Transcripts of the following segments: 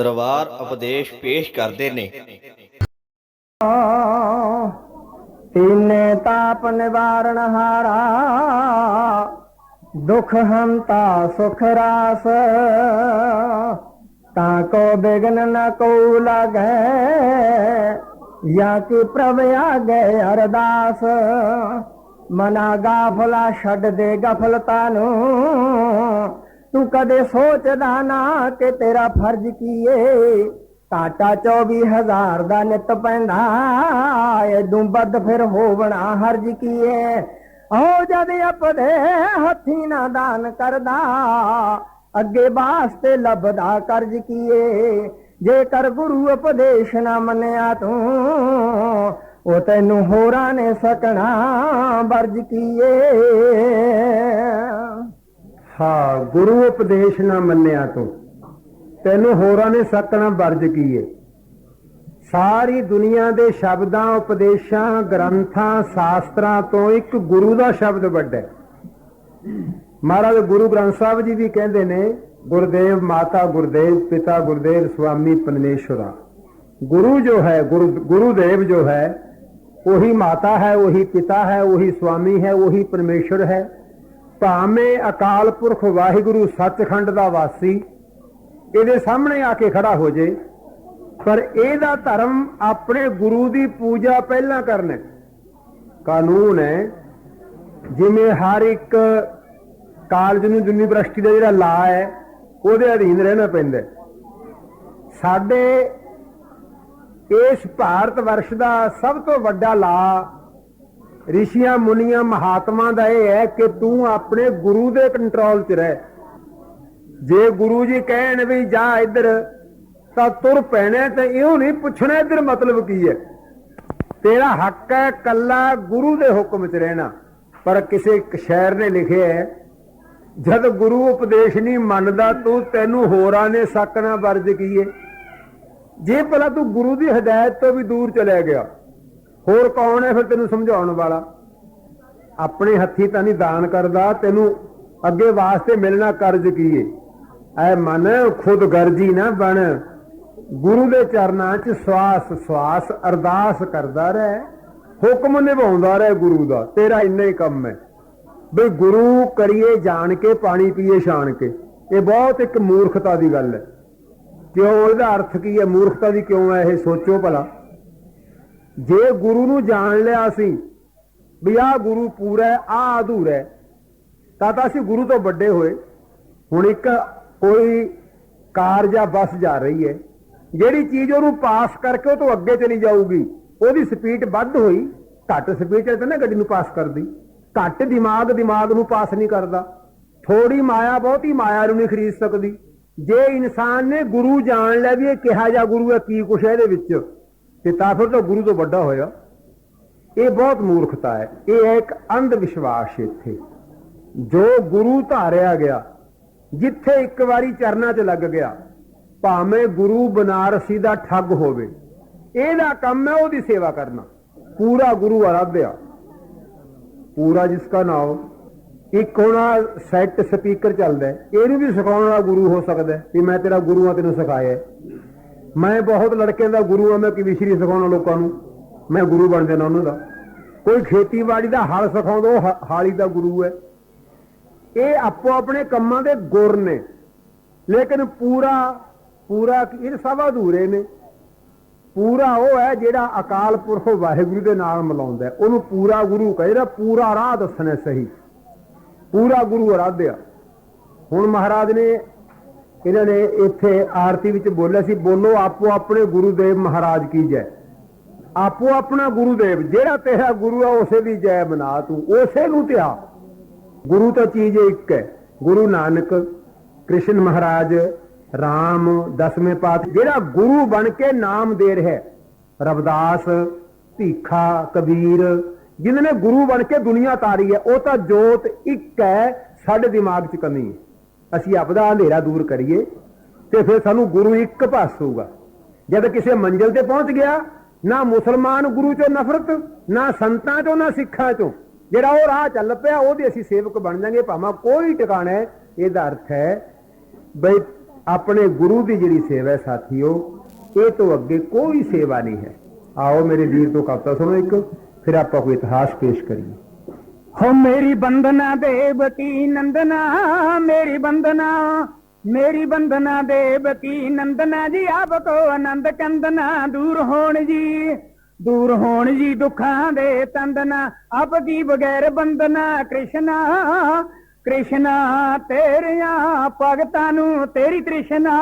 ਦਰਬਾਰ ਉਪਦੇਸ਼ ਪੇਸ਼ ਕਰਦੇ ਨੇ। ਤੀਨੇ ਤਾਪ ਨਿਵਾਰਣ ਹਾਰਾ, ਦੁਖ ਹੰਤਾ ਸੁਖ ਰਾਸ। ਤਾ ਕੋ ਬਿਗਨ ਨ ਕੋ ਲਗੈ, ਜਾਂ ਕਿ ਪ੍ਰਭ ਆਗੇ ਅਰਦਾਸ। ਮਨਾ ਗਾਫਲਾ ਛੱਡ ਦੇ ਗਫਲਤਾ ਨੂੰ ਤੂੰ ਕਦੇ ਸੋਚਦਾ ਨਾ ਕਿ ਤੇਰਾ ਫਰਜ਼ ਕੀ ਏ? ਕਾਟਾ 24000 ਦਾ ਨਿਤ ਪੈਂਦਾ ਏਦੂ ਵੱਧ ਫਿਰ ਹੋਵਣਾ ਹਰਜ ਕੀਏ ਓ ਜਦ ਆਪਦੇ ਹੱਥੀ ਨਾ ਦਾਨ ਕਰਦਾ, ਅੱਗੇ ਵਾਸਤੇ ਲੱਭਦਾ ਕਰਜ ਕੀਏ ਜੇਕਰ ਗੁਰੂ ਉਪਦੇਸ਼ ਨਾ ਮੰਨਿਆ ਤੂੰ, ਉਹ ਤੈਨੂੰ ਹੋਰਾਂ ਨੇ ਸਕਣਾ ਵਰਜ ਕੀਏ ਹਾਂ, ਗੁਰੂ ਉਪਦੇਸ਼ ਨਾ ਮੰਨਿਆ ਤੂੰ। ਤੈਨੂੰ ਹੋਰਾਂ ਨੇ ਸੱਕਣਾ ਵਰਜ ਕੀਏ। ਸਾਰੀ ਦੁਨੀਆ ਦੇ ਸ਼ਬਦਾਂ, ਉਪਦੇਸ਼ਾਂ, ਗ੍ਰੰਥਾਂ, ਸ਼ਾਸਤਰਾਂ ਤੋਂ ਇੱਕ ਗੁਰੂ ਦਾ ਸ਼ਬਦ ਵੱਡਾ। ਮਹਾਰਾਜ ਗੁਰੂ ਗ੍ਰੰਥ ਸਾਹਿਬ ਜੀ ਵੀ ਕਹਿੰਦੇ ਨੇ, ਗੁਰਦੇਵ ਮਾਤਾ, ਗੁਰਦੇਵ ਪਿਤਾ, ਗੁਰਦੇਵ ਸੁਆਮੀ ਪਰਮੇਸ਼ਵਰਾ ਗੁਰੂ ਜੋ ਹੈ, ਗੁਰੂ, ਗੁਰੂਦੇਵ ਜੋ ਹੈ, ਉਹੀ ਮਾਤਾ ਹੈ, ਉਹੀ ਪਿਤਾ ਹੈ, ਉਹੀ ਸੁਆਮੀ ਹੈ, ਉਹੀ ਪਰਮੇਸ਼ਰ ਹੈ। ਭਾਵੇਂ ਅਕਾਲ ਪੁਰਖ ਵਾਹਿਗੁਰੂ ਸੱਚਖੰਡ ਦਾ ਵਾਸੀ ਇਹਦੇ ਸਾਹਮਣੇ ਆ ਕੇ ਖੜਾ ਹੋ ਜੇ, ਪਰ ਇਹਦਾ ਧਰਮ ਆਪਣੇ ਗੁਰੂ ਦੀ ਪੂਜਾ ਪਹਿਲਾਂ ਕਰਨਾ। ਕਾਨੂੰਨ ਹੈ, ਜਿਵੇਂ ਹਰ ਇੱਕ ਕਾਲਜ ਨੂੰ ਯੂਨੀਵਰਸਿਟੀ ਦਾ ਜਿਹੜਾ ਲਾ ਹੈ, ਉਹਦੇ ਅਧੀਨ ਰਹਿਣਾ ਪੈਂਦਾ ਸਾਡੇ ਇਸ ਭਾਰਤ ਵਰਸ਼ ਦਾ ਸਭ ਤੋਂ ਵੱਡਾ ਲਾ ਰਿਸ਼ੀਆਂ ਮੁਨੀਆਂ ਮਹਾਤਮਾ ਦਾ ਇਹ ਹੈ ਕਿ ਤੂੰ ਆਪਣੇ ਗੁਰੂ ਦੇ ਕੰਟਰੋਲ 'ਚ ਰਹਿ। ਜੇ ਗੁਰੂ ਜੀ ਕਹਿਣ ਵੀ ਜਾ ਇੱਧਰ, ਤਾਂ ਤੁਰ ਪੈਣਾ ਤੇ ਇਹੋ ਨਹੀਂ ਪੁੱਛਣਾ ਇੱਧਰ ਮਤਲਬ ਕੀ ਹੈ। ਤੇਰਾ ਹੱਕ ਹੈ ਕੱਲਾ ਗੁਰੂ ਦੇ ਹੁਕਮ 'ਚ ਰਹਿਣਾ। ਪਰ ਕਿਸੇ ਇੱਕ ਸ਼ਾਇਰ ਨੇ ਲਿਖਿਆ ਹੈ, ਜਦ ਗੁਰੂ ਉਪਦੇਸ਼ ਨਹੀਂ ਮੰਨਦਾ, ਤੂੰ ਤੈਨੂੰ ਹੋਰਾਂ ਨੇ ਸਕਣਾ ਵਰਜ ਕੀਏ। ਜੇ ਭਲਾ ਤੂੰ ਗੁਰੂ ਦੀ ਹਦਾਇਤ ਤੋਂ ਵੀ ਦੂਰ ਚਲਿਆ ਗਿਆ ਹੋਰ ਕੌਣ ਹੈ ਫਿਰ ਤੈਨੂੰ ਸਮਝਾਉਣ ਵਾਲਾ? ਆਪਣੇ ਹੱਥੀ ਤਾਂ ਨਹੀਂ ਦਾਨ ਕਰਦਾ, ਤੈਨੂੰ ਅੱਗੇ ਵਾਸਤੇ ਮਿਲਣਾ ਕਰਜ਼ ਕੀਏ ਐ ਮਨ ਖੁਦ ਗਰਜੀ ਨਾ ਬਣ। ਗੁਰੂ ਦੇ ਚਰਨਾਂ 'ਚ ਸਵਾਸ ਸਵਾਸ ਅਰਦਾਸ ਕਰਦਾ ਰਹਿ। ਹੁਕਮ ਨਿਭਾਉਂਦਾ ਰਹਿ ਗੁਰੂ ਦਾ, ਤੇਰਾ ਇੰਨਾ ਹੀ ਕੰਮ ਹੈ। ਬਈ ਗੁਰੂ ਕਰੀਏ ਜਾਣ ਕੇ, ਪਾਣੀ ਪੀਏ ਛਾਣ ਕੇ। ਇਹ ਬਹੁਤ ਇੱਕ ਮੂਰਖਤਾ ਦੀ ਗੱਲ ਹੈ। ਕਿਉਂ? ਇਹਦਾ ਅਰਥ ਕੀ ਹੈ? ਮੂਰਖਤਾ ਦੀ ਕਿਉਂ ਹੈ? ਇਹ ਸੋਚੋ ਭਲਾ। ਜੇ ਗੁਰੂ ਨੂੰ ਜਾਣ ਲਿਆ ਅਸੀਂ ਵੀ ਆਹ ਗੁਰੂ ਪੂਰਾ ਹੈ, ਆਹ ਅਧੂਰਾ ਹੈ, ਤਾਂ ਤਾਂ ਅਸੀਂ ਗੁਰੂ ਤੋਂ ਵੱਡੇ ਹੋਏ। ਹੁਣ ਇੱਕ ਕੋਈ ਕਾਰ ਜਾਂ ਬੱਸ ਜਾ ਰਹੀ ਹੈ, ਜਿਹੜੀ ਚੀਜ਼ ਉਹਨੂੰ ਪਾਸ ਕਰਕੇ ਉਹ ਤੋਂ ਅੱਗੇ ਚਲੀ ਜਾਊਗੀ, ਉਹਦੀ ਸਪੀਡ ਵੱਧ ਹੋਈ, ਘੱਟ ਸਪੀਡ ਤੇ ਨਾ ਗੱਡੀ ਨੂੰ ਪਾਸ ਕਰਦੀ। ਘੱਟ ਦਿਮਾਗ ਦਿਮਾਗ ਨੂੰ ਪਾਸ ਨਹੀਂ ਕਰਦਾ। ਥੋੜੀ ਮਾਇਆ ਬਹੁਤੀ ਮਾਇਆ ਨੂੰ ਨਹੀਂ ਖਰੀਦ ਸਕਦੀ। ਜੇ ਇਨਸਾਨ ਨੇ ਗੁਰੂ ਜਾਣ ਲਿਆ ਵੀ ਇਹ ਕਿਹਾ ਜਾ ਗੁਰੂ ਹੈ, ਕੀ ਕੁਛ ਹੈ ਇਹਦੇ ਵਿੱਚ? ਤੇ ਤਾਂ ਫਿਰ ਤਾਂ ਗੁਰੂ ਤੋਂ ਵੱਡਾ ਹੋਇਆ। ਇਹ ਬਹੁਤ ਮੂਰਖਤਾ ਹੈ। ਇਹ ਹੈ ਇੱਕ ਅੰਧ ਵਿਸ਼ਵਾਸ ਇੱਥੇ। ਜੋ ਗੁਰੂ ਧਾਰਿਆ ਗਿਆ, ਜਿੱਥੇ ਇੱਕ ਵਾਰੀ ਚਰਨਾਂ 'ਚ ਲੱਗ ਗਿਆ, ਭਾਵੇਂ ਗੁਰੂ ਬਨਾਰਸੀ ਦਾ ਠੱਗ ਹੋਵੇ, ਇਹਦਾ ਕੰਮ ਹੈ ਉਹਦੀ ਸੇਵਾ ਕਰਨਾ। ਪੂਰਾ ਗੁਰੂ ਆਰਾਧਿਆ। ਪੂਰਾ ਜਿਸ ਦਾ ਨਾਮ। ਇੱਕ ਹੋਣਾ ਸੈੱਟ ਸਪੀਕਰ ਚੱਲਦਾ ਇਹਨੂੰ ਵੀ ਸਿਖਾਉਣ ਵਾਲਾ ਗੁਰੂ ਹੋ ਸਕਦਾ ਵੀ ਮੈਂ ਤੇਰਾ ਗੁਰੂ ਆ ਤੈਨੂੰ ਸਿਖਾਇਆ ਮੈਂ ਬਹੁਤ ਲੜਕਿਆਂ ਦਾ ਗੁਰੂ ਆ ਮੈਂ ਕਵਿਸ਼ਰੀ ਸਿਖਾਉਣਾ ਲੋਕਾਂ ਨੂੰ? ਮੈਂ ਗੁਰੂ ਬਣ ਜਾਣਾ ਉਹਨਾਂ ਦਾ। ਕੋਈ ਖੇਤੀਬਾੜੀ ਦਾ ਹਲ ਸਿਖਾਉਂਦਾ, ਉਹ ਹਾਲੀ ਦਾ ਗੁਰੂ ਹੈ। ਇਹ ਆਪੋ ਆਪਣੇ ਕੰਮਾਂ ਦੇ ਗੁਰ ਨੇ। ਲੇਕਿਨ ਪੂਰਾ ਪੂਰਾ ਇਹ ਸਭ ਅਧੂਰੇ ਨੇ। ਪੂਰਾ ਉਹ ਹੈ ਜਿਹੜਾ ਅਕਾਲ ਪੁਰਖ ਵਾਹਿਗੁਰੂ ਦੇ ਨਾਲ ਮਿਲਾਉਂਦਾ ਉਹਨੂੰ ਪੂਰਾ ਗੁਰੂ ਕਹੇ, ਜਿਹੜਾ ਪੂਰਾ ਰਾਹ ਦੱਸਣਾ ਸਹੀ। ਪੂਰਾ ਗੁਰੂ ਆਰਾਧਿਆ ਹੁਣ ਮਹਾਰਾਜ ਨੇ ਇਹਨਾਂ ਨੇ ਇੱਥੇ ਆਰਤੀ ਵਿੱਚ ਬੋਲਿਆ ਸੀ, ਬੋਲੋ ਆਪੋ ਆਪਣੇ ਗੁਰੂਦੇਵ ਮਹਾਰਾਜ ਕੀ ਜੈ। ਆਪੋ ਆਪਣਾ ਗੁਰੂਦੇਵ, ਜਿਹੜਾ ਤੇਰਾ ਗੁਰੂ ਆ, ਉਸੇ ਦੀ ਜੈ ਬਣਾ ਤੂੰ, ਉਸੇ ਨੂੰ ਧਿਆ। ਗੁਰੂ ਤਾਂ ਚੀਜ਼ ਇੱਕ ਹੈ, ਗੁਰੂ ਨਾਨਕ, ਕ੍ਰਿਸ਼ਨ ਮਹਾਰਾਜ RAM ਦਸਵੇਂ ਪਾਤ ਜਿਹੜਾ ਗੁਰੂ ਬਣ ਕੇ ਨਾਮ ਦੇ ਰਿਹਾ ਰਵਦਾਸ, ਭੀਖਾ, ਕਬੀਰ, ਜਿਨ੍ਹਾਂ ਨੇ ਗੁਰੂ ਬਣ ਕੇ ਦੁਨੀਆ ਤਾਰੀ ਹੈ, ਉਹ ਤਾਂ ਜੋਤ ਇੱਕ ਹੈ, ਸਾਡੇ ਦਿਮਾਗ 'ਚ ਕਮੀ ਹੈ। ਅਸੀਂ ਆਪਦਾ ਹਨੇਰਾ ਦੂਰ ਕਰੀਏ ਤੇ ਫਿਰ ਸਾਨੂੰ ਗੁਰੂ ਇੱਕ ਪਾਸੂਗਾ ਜਦ ਕਿਸੇ ਮੰਜ਼ਿਲ ਤੇ ਪਹੁੰਚ ਗਿਆ, ਨਾ ਮੁਸਲਮਾਨ ਗੁਰੂ ਚੋਂ ਨਫ਼ਰਤ, ਨਾ ਸੰਤਾਂ ਚੋਂ, ਨਾ ਸਿੱਖਾਂ ਚੋਂ। ਜਿਹੜਾ ਉਹ ਰਾਹ ਚੱਲ ਪਿਆ ਉਹਦੇ ਅਸੀਂ ਸੇਵਕ ਬਣ ਜਾਾਂਗੇ, ਭਾਵੇਂ ਕੋਈ ਟਿਕਾਣਾ ਹੈ, ਇਹਦਾ ਅਰਥ ਹੈ ਬਈ ਆਪਣੇ ਗੁਰੂ ਦੀ ਜਿਹੜੀ ਸੇਵਾ ਹੈ ਸਾਥੀਓ, ਇਹ ਤੋਂ ਅੱਗੇ ਕੋਈ ਸੇਵਾ ਨਹੀਂ ਹੈ। ਆਓ ਮੇਰੇ ਵੀਰ ਤੋਂ ਕਵਿਤਾ ਸੁਣੋ ਇੱਕ, ਫਿਰ ਆਪਾਂ ਕੋਈ ਇਤਿਹਾਸ ਪੇਸ਼ ਕਰੀਏ। ਹੋ ਮੇਰੀ ਬੰਦਨਾ ਦੇਵਕੀ ਨੰਦਨਾ, ਮੇਰੀ ਬੰਦਨਾ ਮੇਰੀ ਬੰਦਨਾ ਦੇਵਕੀ ਨੰਦਨਾ ਜੀ, ਆਪ ਕੋ ਆਨੰਦ ਕੰਦਨਾ ਦੂਰ ਹੋਣ ਜੀ, ਦੂਰ ਹੋਣ ਜੀ ਦੁੱਖਾਂ ਦੇ ਤੰਦਨਾ, ਆਪ ਦੀ ਬਗੈਰ ਬੰਦਨਾ ਕ੍ਰਿਸ਼ਨਾ ਕ੍ਰਿਸ਼ਨਾ ਤੇਰੀਆਂ ਭਗਤਾਂ ਨੂੰ ਤੇਰੀ ਤ੍ਰਿਸ਼ਨਾ।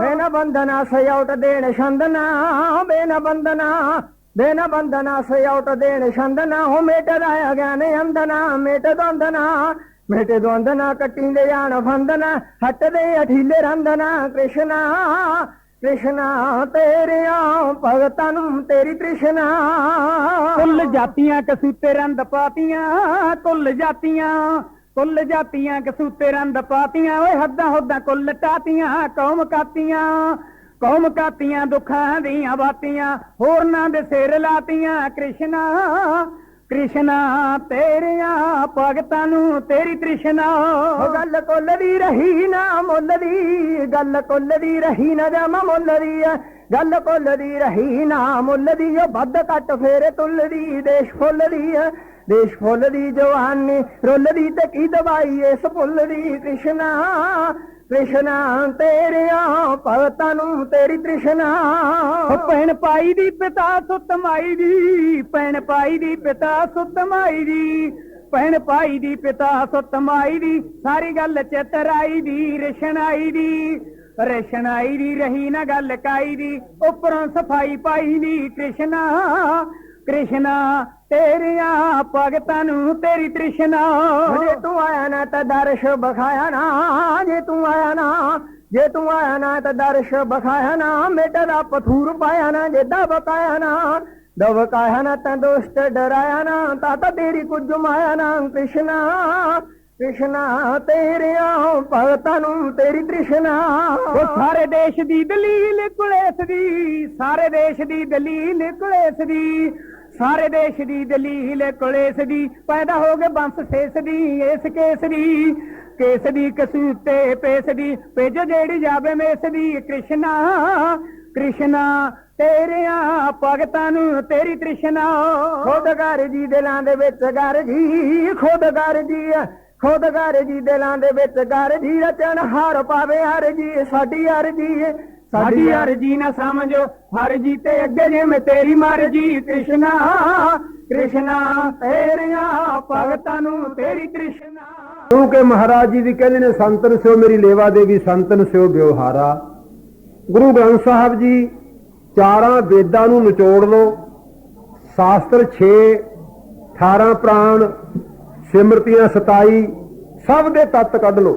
ਬਿਨ ਬੰਦਨਾ ਸਿਉਟ ਦੇਣ ਛੰਦਨਾ, ਬਿਨ ਬੰਦਨਾ ਬਿਨ ਬੰਦਨਾ ਸਿਉਟ ਦੇਣ ਛੰਦਨਾ, ਹੋ ਮੇਟਦਾ ਗਿਆਨ ਅੰਦਨਾ ਮੇਟ ਦੰਦਨਾ ਮੇਟੇ ਦੰਦਨਾ ਕੱਟਿੰਦੇ ਜਾਣ ਫੰਦਨਾ ਹਟਦੇ ਅਠੀਲੇ ਰੰਦਨਾ ਕ੍ਰਿਸ਼ਨਾ ਕ੍ਰਿਸ਼ਨਾ, ਤੇਰਿਆਂ, ਭਗਤਾਂ ਨੂੰ ਤੇਰੀ ਤ੍ਰਿਸ਼ਨਾ। ਕੁੱਲ ਜਾਤੀਆਂ ਕਸੂਤੇ ਰੰਦ ਪਾਤੀਆਂ, ਕੁੱਲ ਜਾਤੀਆਂ ਕੁੱਲ ਜਾਤੀਆਂ ਕਸੂਤੇ ਰੰਦ ਪਾਤੀਆਂ, ਓਏ ਹੱਦਾਂ ਹੁੱਦਾਂ ਕੁੱਲ ਟਾਤੀਆਂ, ਕੌਮ ਕਾਤੀਆਂ। ਕੌਮ ਕਾਤੀਆਂ, ਦੁੱਖਾਂ ਦੀਆਂ ਬਾਤੀਆਂ, ਹੋਰਨਾਂ ਦੇ ਸਿਰ ਲਾਤੀਆਂ, ਕ੍ਰਿਸ਼ਨਾ ਕ੍ਰਿਸ਼ਨਾ, ਤੇਰੀਆਂ ਭਗਤਾਂ ਨੂੰ ਤੇਰੀ ਤ੍ਰਿਸ਼ਨਾ। ਗੱਲ ਕੁੱਲ ਦੀ ਰਹੀ ਨਾ ਮੁੱਲ ਦੀ ਗੱਲ ਕੁੱਲ ਦੀ ਰਹੀ ਨਾ ਜਮਾ ਮੁੱਲ ਦੀ ਗੱਲ ਕੁੱਲ ਦੀ ਰਹੀ ਨਾ ਮੁੱਲ ਦੀ ਉਹ ਵੱਧ ਘੱਟ ਫੇਰੇ ਤੁੱਲ ਦੀ ਦੇਸ਼ ਫੁੱਲ ਦੀ ਦੇਸ਼ ਫੁੱਲ ਦੀ ਜਵਾਨੀ ਰੁੱਲ ਦੀ ਤੇ ਕੀ ਦਵਾਈ, ਇਸ ਫੁੱਲ ਦੀ ਕ੍ਰਿਸ਼ਨਾ ਕ੍ਰਿਸ਼ਨਾ ਤੇਰਿਆਂ ਭਗਤਾਂ ਨੂੰ, ਤੇਰੀ ਤ੍ਰਿਸ਼ਨਾ। ਭੈਣ ਪਾਈ ਦੀ ਪਿਤਾ ਸੁਤ ਮਾਈ ਦੀ, ਭੈਣ ਪਾਈ ਦੀ ਪਿਤਾ ਸੁਤ ਮਾਈ ਦੀ, ਭੈਣ ਪਾਈ ਦੀ ਪਿਤਾ ਸੁਤ ਮਾਈ ਦੀ, ਸਾਰੀ ਗੱਲ ਚਤਰਾਈ ਦੀ, ਰਿਸ਼ਨਾਈ ਦੀ। ਰਸ਼ਨਾਈ ਦੀ, ਰਹੀ ਨਾ ਗੱਲ ਕਾਈ ਦੀ, ਉੱਪਰੋਂ ਸਫ਼ਾਈ ਪਾਈ ਦੀ ਕ੍ਰਿਸ਼ਨਾ ਕ੍ਰਿਸ਼ਨਾ ਤੇਰੀਆਂ ਭਗਤਾਂ ਨੂੰ ਤੇਰੀ ਤ੍ਰਿਸ਼ਨਾ। ਜੇ ਤੂੰ ਆਇਆ ਨਾ ਤਾਂ ਦਰਸ਼ ਬਖਾਇਆ ਨਾ। ਜੇ ਤੂੰ ਆਇਆ ਨਾ ਜੇ ਤੂੰ ਆਇਆ ਨਾ ਤਾਂ ਦਰਸ਼ ਬਖਾਇਆ ਨਾ। ਮੇਟਾ ਦਾ ਪਥੂਰ ਪਾਇਆ ਨਾ ਜੇ ਦਾ ਬਕਾਇਆ ਨਾ। ਦਵਕਾਇਆ ਨਾ ਤਾਂ ਦੁਸ਼ਟ ਡਰਾਇਆ ਨਾ। ਤਾਂ ਤਾਂ ਤੇਰੀ ਕੁਝ ਮਾਇਆ ਨਾ ਕ੍ਰਿਸ਼ਨਾ। ਕ੍ਰਿਸ਼ਨਾ ਤੇਰਿਆਂ ਭਗਤਾਂ ਨੂੰ ਤੇਰੀ ਤ੍ਰਿਸ਼ਨਾ। ਉਹ ਸਾਰੇ ਦੇਸ਼ ਦੀ ਦਲੀਲ ਕੁਲੇਸ ਦੀ ਸਾਰੇ ਦੇਸ਼ ਦੀ ਦਲੀਲ ਕੁਲੇਸ ਦੀ। ਸਾਰੇ ਦੇਸ਼ ਦੀ ਦਲੀਲ ਕੋਲੇਸ ਦੀ, ਪੈਦਾ ਹੋ ਗਏ ਬੰਸ ਸੇਸ ਦੀ, ਇਸ ਕੇਸ ਦੀ। ਕੇਸ ਦੀ ਕਸੂਤੇ ਪੇਸ ਦੀ, ਭੇਜ ਜਿਹੜੀ ਜਾਵੇ ਮੇਸ ਦੀ। ਕ੍ਰਿਸ਼ਨਾ ਕ੍ਰਿਸ਼ਨਾ, ਤੇਰਿਆਂ ਭਗਤਾਂ ਨੂੰ ਤੇਰੀ ਤ੍ਰਿਸ਼ਨਾ। ਖੁਦ ਘਰ ਜੀ ਦਿਲਾਂ ਦੇ ਵਿੱਚ ਘਰ ਜੀ, ਖੁਦ ਘਰ ਜੀ, ਖੁਦ ਘਰ ਜੀ ਦਿਲਾਂ ਦੇ ਵਿੱਚ ਘਰ ਜੀ। ਰਚਨ ਹਾਰ ਪਾਵੇ ਹਰ ਜੀ, ਸਾਡੀ ਹਰ ਜੀ। ਸਾਡੀ ਹਰ ਜੀ ਨਾ ਸਮਝੋ ਹਰ ਜੀ ਤੇ ਅੱਗੇ ਜਿਵੇਂ ਤੇਰੀ ਮਰਜ਼ੀ ਕ੍ਰਿਸ਼ਨਾ ਕ੍ਰਿਸ਼ਨਾ ਤੇਰੀਆਂ ਭਗਤਾਂ ਨੂੰ ਤੇਰੀ ਤ੍ਰਿਸ਼ਨਾ ਕਿਉਂਕਿ ਮਹਾਰਾਜ ਜੀ ਵੀ ਕਹਿੰਦੇ ਨੇ ਸੰਤਨ ਸਿਓ ਮੇਰੀ ਲੇਵਾ ਦੇਵੀ ਸੰਤਨ ਸਿਓ ਵਿਵਹਾਰਾ। ਗੁਰੂ ਗ੍ਰੰਥ ਸਾਹਿਬ ਜੀ ਚਾਰਾਂ ਵੇਦਾਂ ਨੂੰ ਨਿਚੋੜ ਲਓ। ਸ਼ਾਸਤਰ 6 18 ਪ੍ਰਾਣ ਸਿਮਰਤੀਆਂ 27 ਸਭ ਦੇ ਤੱਤ ਕੱਢ ਲਓ।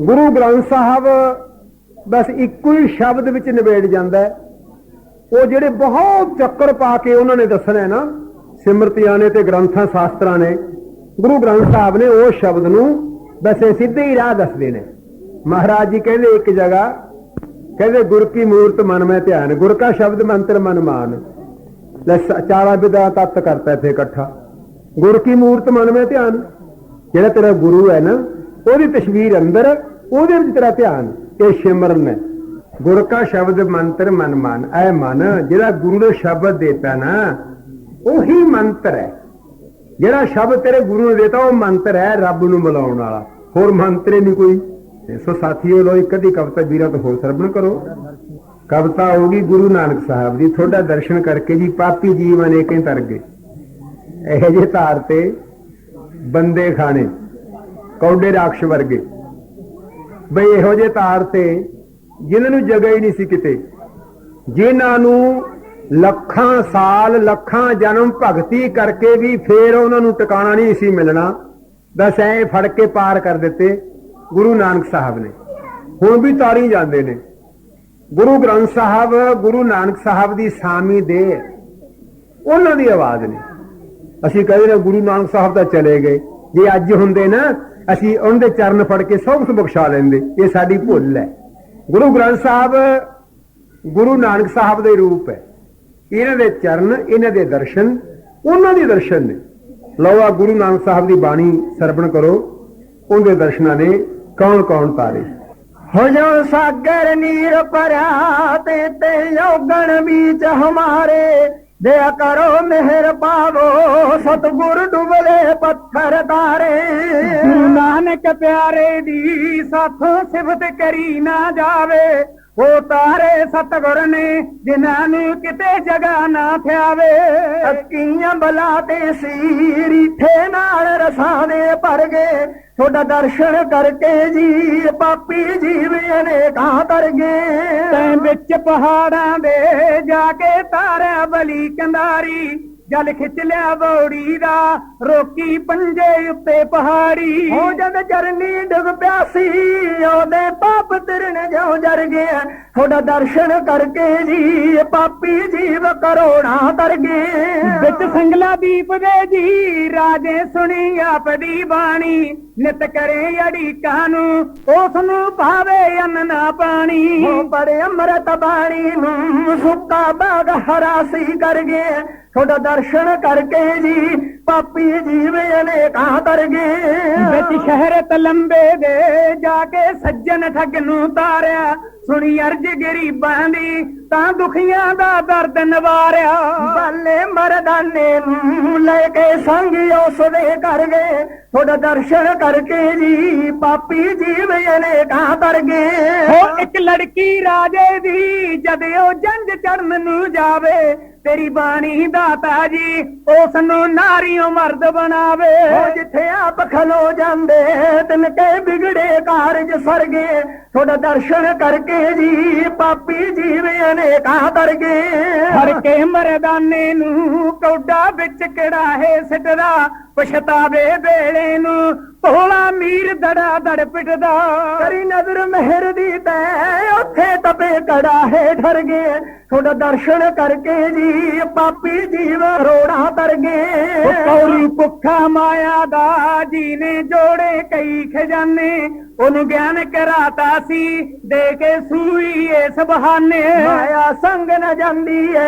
ਗੁਰੂ ਗ੍ਰੰਥ ਸਾਹਿਬ ਬਸ ਇੱਕੋ ਹੀ ਸ਼ਬਦ ਵਿੱਚ ਨਿਬੇੜ ਜਾਂਦਾ ਹੈ। ਉਹ ਜਿਹੜੇ ਬਹੁਤ ਚੱਕਰ ਪਾ ਕੇ ਉਹਨਾਂ ਨੇ ਦੱਸਣਾ ਹੈ ਨਾ, ਸਿਮਰਤੀਆਂ ਨੇ ਤੇ ਗ੍ਰੰਥਾਂ ਸ਼ਾਸਤਰਾਂ ਨੇ, ਗੁਰੂ ਗ੍ਰੰਥ ਸਾਹਿਬ ਨੇ ਉਹ ਸ਼ਬਦ ਨੂੰ ਵੈਸੇ ਸਿੱਧੇ ਹੀ ਰਾਹ ਦੱਸਦੇ ਨੇ। ਮਹਾਰਾਜ ਜੀ ਕਹਿੰਦੇ ਇੱਕ ਜਗ੍ਹਾ, ਕਹਿੰਦੇ ਗੁਰ ਕੀ ਮੂਰਤ ਮਨ ਮੈਂ ਧਿਆਨ, ਗੁਰ ਕਾ ਸ਼ਬਦ ਮੰਤਰ ਮਨ ਮਾਨ। ਲੈ ਸ- ਚਾਰਾ ਵਿਦਾ ਤੱਤ ਕਰਤਾ ਇੱਥੇ ਇਕੱਠਾ। ਗੁਰ ਕੀ ਮੂਰਤ ਮਨ ਮੈਂ ਧਿਆਨ, ਜਿਹੜਾ ਤੇਰਾ ਗੁਰੂ ਹੈ ਨਾ, ਉਹਦੀ ਤਸਵੀਰ ਅੰਦਰ, ਉਹਦੇ ਵਿੱਚ ਤੇਰਾ ਧਿਆਨ। ਇਹ ਸਿਮਰਨ ਹੈ ਗੁਰ ਕਾ ਸ਼ਬਦ ਮੰਤਰ ਮਨ ਮਨ, ਐ ਮਨ, ਜਿਹੜਾ ਗੁਰੂ ਨੇ ਸ਼ਬਦ ਦਿੱਤਾ ਨਾ, ਉਹੀ ਮੰਤਰ ਹੈ। ਜਿਹੜਾ ਸ਼ਬਦ ਤੇਰੇ ਗੁਰੂ ਨੇ ਦਿੱਤਾ, ਉਹ ਮੰਤਰ ਹੈ ਰੱਬ ਨੂੰ ਮਿਲਾਉਣ ਵਾਲਾ। ਹੋਰ ਮੰਤਰ ਹੀ ਨਹੀਂ ਕੋਈ। ਤੇ ਸੋ ਸਾਥੀਓ ਲੋ ਇੱਕ ਅੱਧੀ ਕਵਿਤਾ ਵੀਰਾਂ ਤੋਂ ਹੋਰ ਸਰਵਣ ਕਰੋ। ਕਵਿਤਾ ਹੋਗੀ ਗੁਰੂ ਨਾਨਕ ਸਾਹਿਬ ਦੀ। ਤੁਹਾਡਾ ਦਰਸ਼ਨ ਕਰਕੇ ਜੀ ਪਾਪੀ ਜੀਵ ਅਨੇਕਾਂ ਤਰ ਗਏ। ਇਹ ਜੇ ਧਾਰ ਤੇ ਬੰਦੇ ਖਾਣੇ, ਕੌਡੇ ਰਾਖਸ਼ ਵਰਗੇ। ਬਈ ਇਹੋ ਜੇ ਤਾਰ ਤੇ ਜਿਨ੍ਹਾਂ ਨੂੰ ਜਗ੍ਹਾ ਹੀ ਨਹੀਂ ਸੀ ਕਿਤੇ, ਜਿਨ੍ਹਾਂ ਨੂੰ ਲੱਖਾਂ ਸਾਲ, ਲੱਖਾਂ ਜਨਮ ਭਗਤੀ ਕਰਕੇ ਵੀ ਫੇਰ ਉਹਨਾਂ ਨੂੰ ਟਿਕਾਣਾ ਨਹੀਂ ਸੀ ਮਿਲਣਾ, ਬਸ ਐ ਫੜ ਕੇ ਪਾਰ ਕਰ ਦਿੱਤੇ ਗੁਰੂ ਨਾਨਕ ਸਾਹਿਬ ਨੇ। ਹੁਣ ਵੀ ਤਾਰੀ ਜਾਂਦੇ ਨੇ। ਗੁਰੂ ਗ੍ਰੰਥ ਸਾਹਿਬ, ਗੁਰੂ ਨਾਨਕ ਸਾਹਿਬ ਦੀ ਸਾਮੀ ਦੇ ਉਹਨਾਂ ਦੀ ਆਵਾਜ਼ ਨੇ। ਅਸੀਂ ਕਹਿੰਦੇ ਨੇ ਗੁਰੂ ਨਾਨਕ ਸਾਹਿਬ ਤਾਂ ਚਲੇ ਗਏ। ਜੇ ਅੱਜ ਹੁੰਦੇ ਨਾ, ਅਸੀਂ ਉਹਨਾਂ ਦੇ ਚਰਨ ਫੜ ਕੇ ਸਭ ਕੁਝ ਬਖਸ਼ਾ ਲੈਂਦੇ। ਇਹ ਸਾਡੀ ਭੁੱਲ ਹੈ। ਗੁਰੂ ਗ੍ਰੰਥ ਸਾਹਿਬ, ਗੁਰੂ ਨਾਨਕ ਸਾਹਿਬ ਦੇ ਰੂਪ ਹੈ। ਇਹਨਾਂ ਦੇ ਚਰਨ, ਇਹਨਾਂ ਦੇ ਦਰਸ਼ਨ, ਉਹਨਾਂ ਦੇ ਦਰਸ਼ਨ ਨੇ। ਲਓ ਆ ਗੁਰੂ ਨਾਨਕ ਸਾਹਿਬ ਦੀ ਬਾਣੀ ਸਰਵਣ ਕਰੋ। ਉਹਦੇ ਦਰਸ਼ਨਾਂ ਨੇ ਕੌਣ ਕੌਣ ਪਾਰੇ ਹੋ ਜੋ ਸਾਗਰ ਨੀਰ ਭਰਿਆ, ਤੇ ਤੇ ਯੋਗਣ ਵਿੱਚ ਹਮਾਰੇ ਦਇਆ ਕਰੋ ਮਿਹਰ ਪਾਵੋ ਸਤਗੁਰ ਡੁਬਲੇ ਪੱਥਰ ਗੁਰੂ ਨਾਨਕ ਪਿਆਰੇ ਦੀ ਸਾਥੋਂ ਸਿਫਤ ਕਰੀ ਨਾ ਜਾਵੇ। ਉਹ ਤਾਰੇ ਸਤਗੁਰ ਨੇ ਜਿਨ੍ਹਾਂ ਨੂੰ ਕਿਤੇ ਜਗਾ ਨਾ ਥਿਆਵੇ। ਅੱਕੀਆਂ ਬਲਾ ਤੇ ਸੀ ਰੀਠੇ ਨਾਲ ਰਸਾਂ ਦੇ ਭਰ ਗਏ। ਤੁਹਾਡਾ ਦਰਸ਼ਨ ਕਰਕੇ ਜੀ ਪਾਪੀ ਜੀਵ ਅਨੇਕਾਂ ਤਰ ਗਏ। ਤੈਂ ਵਿੱਚ ਪਹਾੜਾਂ ਦੇ ਜਾ ਕੇ ਤਾਰਿਆ ਬਲੀ ਕੰਦਾਰੀ ਜਲ ਖਿੱਚ ਲਿਆ ਬੌੜੀ ਦਾ ਰੋਕੀ ਪੰਜੇ ਉੱਤੇ ਪਹਾੜੀ। ਹੋ ਜਦ ਚਰਨੀ ਡੁੱਬ ਪਿਆਸੀ ਉਹਦੇ ਪਾਪ ਤਿਰਨ ਜਿਉ ਜਰ ਗਿਆ ਤੁਹਾਡਾ ਦਰਸ਼ਨ ਕਰਕੇ ਜੀ ਪਾਪੀ ਜੀਵ ਕਰੋੜਾਂ ਤਰ ਗਏ। ਵਿੱਚ ਸੰਗਲਾ ਦੀਪ ਦੇ ਜੀ ਰਾਜੇ ਸੁਣੀ ਆਪਦੀ ਬਾਣੀ। ਨਿਤ ਕਰੇ ਅੜੀਕਾਂ ਨੂੰ ਉਸ ਨੂੰ ਭਾਵੇ ਅੰਨ ਨਾ ਪਾਣੀ। ਹੋ ਬੜੇ ਅੰਮ੍ਰਿਤ ਬਾਣੀ ਨੂੰ ਸੁੱਕਾ ਬਾਗ ਹਰਾਸੀ ਕਰ ਗਏ ਤੁਹਾਡਾ ਦਰਸ਼ਨ ਕਰਕੇ ਜੀ ਪਾਪੀ ਜੀਵ ਅਨੇਕਾਂ ਤਰ ਗਏ ਵਿੱਚ ਸ਼ਹਿਰ ਤਲੰਬੇ ਦੇ ਜਾ ਕੇ ਸੱਜਣ ਠੱਗ ਨੂੰ ਤਾਰਿਆ। ਸੁਣੀ ਅਰਜ ਗਰੀਬਾਂ ਦੀ ਤਾਂ ਦੁਖੀਆਂ ਦਾ ਦਰਦ ਨਿਵਾਰਿਆ। ਬੱਲੇ ਮਰਦਾਨੇ ਨੂੰ ਲੈ ਕੇ ਸੰਗ ਉਸ ਦੇ ਕਰ ਗਏ। ਤੁਹਾਡਾ ਦਰਸ਼ਨ ਕਰਕੇ ਜੀ ਪਾਪੀ ਜੀਵ ਅਨੇਕਾਂ ਤਰ ਗਏ। ਹੋ ਇੱਕ ਲੜਕੀ ਰਾਜੇ ਦੀ ਜਦ ਉਹ ਜੰਜ ਚੜਨ ਨੂੰ ਜਾਵੇ ਤੇਰੀ ਬਾਣੀ ਦਾਤਾ ਜੀ ਉਸ ਨੂੰ ਨਾਰੀਓ ਮਰਦ ਬਣਾਵੇ। ਹੋ ਜਿੱਥੇ ਆਪ ਖਲੋ ਜਾਂਦੇ ਤਿਨ ਕੇ ਵਿਗੜੇ ਕਾਰਜ ਸਰਗੇ। ਤੁਹਾਡਾ ਦਰਸ਼ਨ ਕਰਕੇ ਜੀ ਪਾਪੀ ਜੀਵੇ ਅਨੇਕਾਂ ਤਰ ਗਏ ਹਰ ਕੇ ਮਰਦਾਨੇ ਨੂੰ ਕੌਡਾ ਵਿੱਚ ਕੜਾਹੇ ਸਿੱਟਦਾ ਪਛਤਾਵੇ ਵੇਲੇ ਨੂੰ ਭੋਲਾ ਮੀਰ ਦੜਾ ਦੜ ਪਿੱਟਦਾ। ਕਰੀ ਨਜ਼ਰ ਮਹਿਰ ਦੀ ਤੈ ਉੱਥੇ ਤਪੇ ਕੜਾਹੇ ਠਰ ਗਏ ਤੁਹਾਡਾ ਦਰਸ਼ਨ ਕਰਕੇ ਜੀ ਪਾਪੀ ਜੀਵ ਰੋੜਾ ਤਰ ਗਏ ਕੌਰੀ ਭੁੱਖਾ ਮਾਇਆ ਦਾ ਜੀ ਨੇ ਜੋੜੇ ਕਈ ਖਜ਼ਾਨੇ ਉਹਨੂੰ ਗਿਆਨ ਕਰਾਤਾ ਸੀ ਦੇ ਕੇ ਸੂਈ ਇਸ ਬਹਾਨੇ। ਮਾਇਆ ਸੰਗ ਨਾ ਜਾਂਦੀ ਏ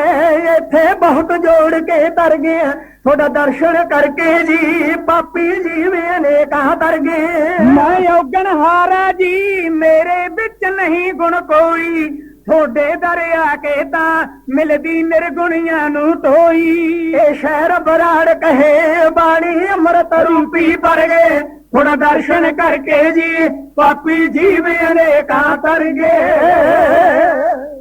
ਇੱਥੇ ਬਹੁਤ ਜੋੜ ਕੇ ਤਰ ਗਏ ਤੁਹਾਡਾ ਦਰਸ਼ਨ ਕਰਕੇ ਜੀ ਪਾਪੀ ਜੀਵੇ ਅਨੇਕਾਂ ਤਰ ਗਏ ਮੈਂ ਔਗਣ ਹਾਰਾ ਜੀ ਮੇਰੇ ਵਿੱਚ ਨਹੀਂ ਗੁਣ ਕੋਈ। ਤੁਹਾਡੇ ਦਰਿਆ ਕੇ ਤਾਂ ਮਿਲਦੀ ਨਿਰਗੁਣੀਆਂ ਨੂੰ ਧੋਈ ਇਹ ਸ਼ਹਿਰ ਬਰਾੜ ਕਹੇ, ਬਾਣੀ ਅੰਮ੍ਰਿਤ ਰੂਪੀ ਪਰ ਗਏ। ਥੋੜਾ ਦਰਸ਼ਨ ਕਰਕੇ ਜੀ, ਪਾਪੀ ਜੀਵ ਅਨੇਕਾਂ ਤਰ ਗਏ।